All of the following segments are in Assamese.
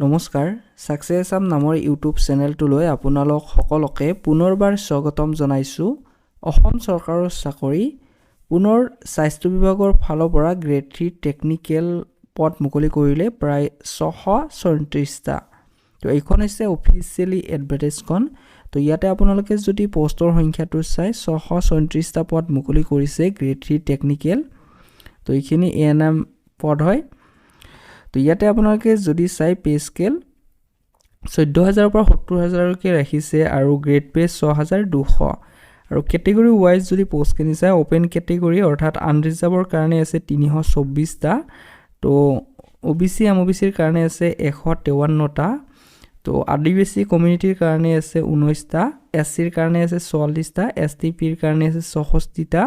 নমস্কাৰ ছাকচেছ আছাম নামৰ ইউটিউব চেনেলটোলৈ আপোনালোক সকলোকে পুনৰবাৰ স্বাগতম জনাইছোঁ। অসম চৰকাৰৰ চাকৰি পুনৰ স্বাস্থ্য বিভাগৰ ফালৰ পৰা গ্ৰেড থ্ৰী টেকনিকেল পদ মুকলি কৰিলে প্ৰায় ছশ ছয়ত্ৰিছটা তো এইখন হৈছে অফিচিয়েলি এডভাৰটাইজখন তো ইয়াতে আপোনালোকে যদি পষ্টৰ সংখ্যাটো চাই ছশ ছয়ত্ৰিছটা পদ মুকলি কৰিছে গ্ৰেড থ্ৰী টেকনিকেল তো এইখিনি এ এন এম পদ হয়। তো ইয়াতে আপোনালোকে যদি চাই পে স্কেল চৈধ্য হাজাৰৰ পৰা সত্তৰ হাজাৰলৈকে ৰাখিছে আৰু গ্ৰেড পে ছয় হাজাৰ দুশ। আৰু কেটেগৰী ৱাইজ যদি পষ্টখিনি চাই অ'পেন কেটেগৰী অৰ্থাৎ আনৰিজাৰ্ভৰ কাৰণে আছে তিনিশ চৌব্বিছটা তো O' B C M O' B চিৰ কাৰণে আছে এশ তেৱন্নটা তো আদিবাসী কমিউনিটিৰ কাৰণে আছে ঊনৈছটা এছ চিৰ কাৰণে আছে চৌৱাল্লিছটা এছ টি পিৰ কাৰণে আছে চৌষষ্ঠিটা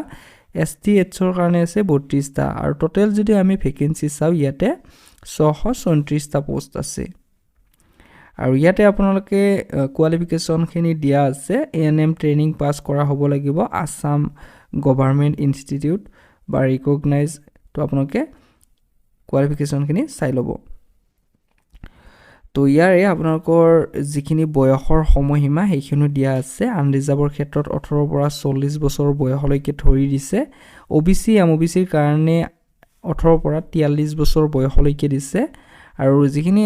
এছ টি এইচৰ কাৰণে আছে বত্ৰিছটা আৰু ট'টেল যদি আমি ভেকেঞ্চি চাওঁ ইয়াতে ছশ ছয়ত্ৰিছটা পষ্ট আছে। আৰু ইয়াতে আপোনালোকে কোৱালিফিকেশ্যনখিনি দিয়া আছে। A N M training pass কৰা হ'ব লাগিব আছাম গভাৰ্মেণ্ট ইনষ্টিটিউট বা ৰিকগনাইজ তো আপোনালোকে কোৱালিফিকেশ্যনখিনি চাই ল'ব। তো ইয়াৰে আপোনালোকৰ যিখিনি বয়সৰ সময়সীমা সেইখিনিও দিয়া আছে। আনৰিজাৰ্ভৰ ক্ষেত্ৰত ওঠৰৰ পৰা চল্লিছ বছৰ বয়সলৈকে ধৰি দিছে। O' B C M O' B চিৰ কাৰণে ওঠৰৰ পৰা তিয়াল্লিছ বছৰ বয়সলৈকে দিছে। আৰু যিখিনি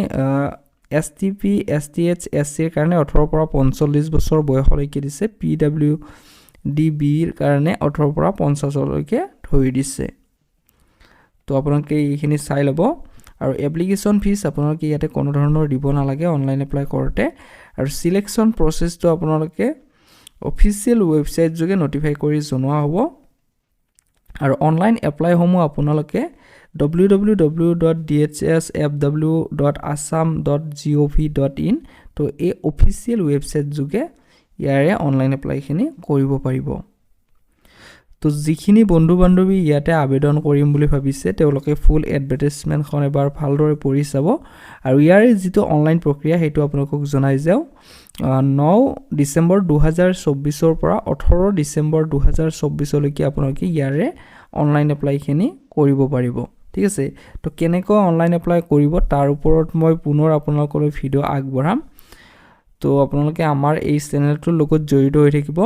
S T P S T H S চিৰ কাৰণে ওঠৰৰ পৰা পঞ্চল্লিছ বছৰ বয়সলৈকে দিছে পি ডাব্লিউ ডি বিৰ কাৰণে ওঠৰৰ পৰা পঞ্চাছলৈকে ধৰি দিছে। তো আপোনালোকে এইখিনি চাই ল'ব। আৰু এপ্লিকেশ্যন ফিজ আপোনালোকে ইয়াতে কোনো ধৰণৰ দিব নালাগে অনলাইন এপ্লাই কৰোঁতে। আৰু চিলেকশ্যন প্ৰচেছটো আপোনালোকে অফিচিয়েল ৱেবছাইট যোগে নটিফাই কৰি জনোৱা হ'ব। আৰু অনলাইন এপ্লাইসমূহ আপোনালোকে W W W dot D H S F W dot Assam dot G O' V dot I N এই অফিচিয়েল ৱেবছাইট যোগে ইয়াৰে অনলাইন এপ্লাইখিনি কৰিব পাৰিব। তো যিখিনি বন্ধু বান্ধৱী ইয়াতে আবেদন কৰিম বুলি ভাবিছে তেওঁলোকে ফুল এডভাৰটাইজমেণ্টখন এবাৰ ভালদৰে পঢ়ি চাব। আৰু ইয়াৰে যিটো অনলাইন প্ৰক্ৰিয়া সেইটো আপোনালোকক জনাই যাওঁ। ন ডিচেম্বৰ দুহেজাৰ চৌব্বিছৰ পৰা ওঠৰ ডিচেম্বৰ দুহেজাৰ চৌব্বিছলৈকে আপোনালোকে ইয়াৰে অনলাইন এপ্লাইখিনি কৰিব পাৰিব। ঠিক আছে? তো কেনেকৈ অনলাইন এপ্লাই কৰিব তাৰ ওপৰত মই পুনৰ আপোনালোকলৈ ভিডিঅ' আগবঢ়াম। তো আপোনালোকে আমাৰ এই চেনেলটোৰ লগত জড়িত হৈ থাকিব।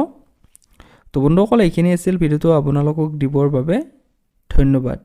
তো বন্ধুসকল এইখিনি আছিল ভিডিঅ'টো। আপোনালোকক দিবৰ বাবে ধন্যবাদ।